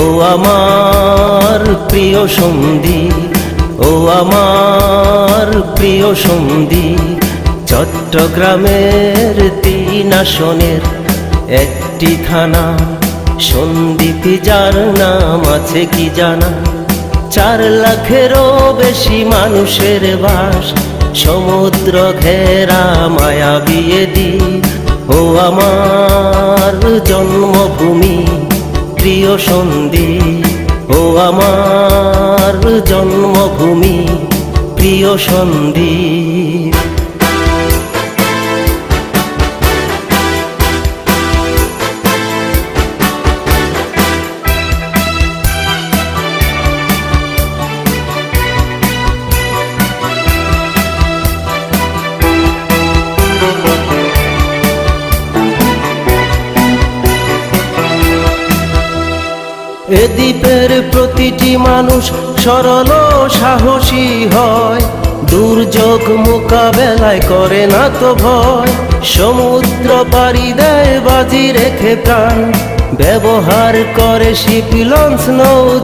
ও আমার প্রিয় সন্ধি, ও আমার প্রিয় সন্ধি, চট্টগ্রামের তিন আসনের একটি থানা সন্দীপি যার নাম আছে কি জানা? চার লাখেরও বেশি মানুষের বাস, সমুদ্র ঘেরা মায়া বিয়ে দি। ও আমার জন্মভূমি প্রিয় সন্ধি ও আমার জন্মভূমি প্রিয় সন্ধি। এ দ্বীপের প্রতিটি মানুষ সরল সাহসী হয়। দুর্যোগ মোকাবেলায় করে না তো ভয়। সমুদ্র পাড়ি দেয়, বাজি রেখে প্রাণ। ব্যবহার করে শিপিলন্স নৌ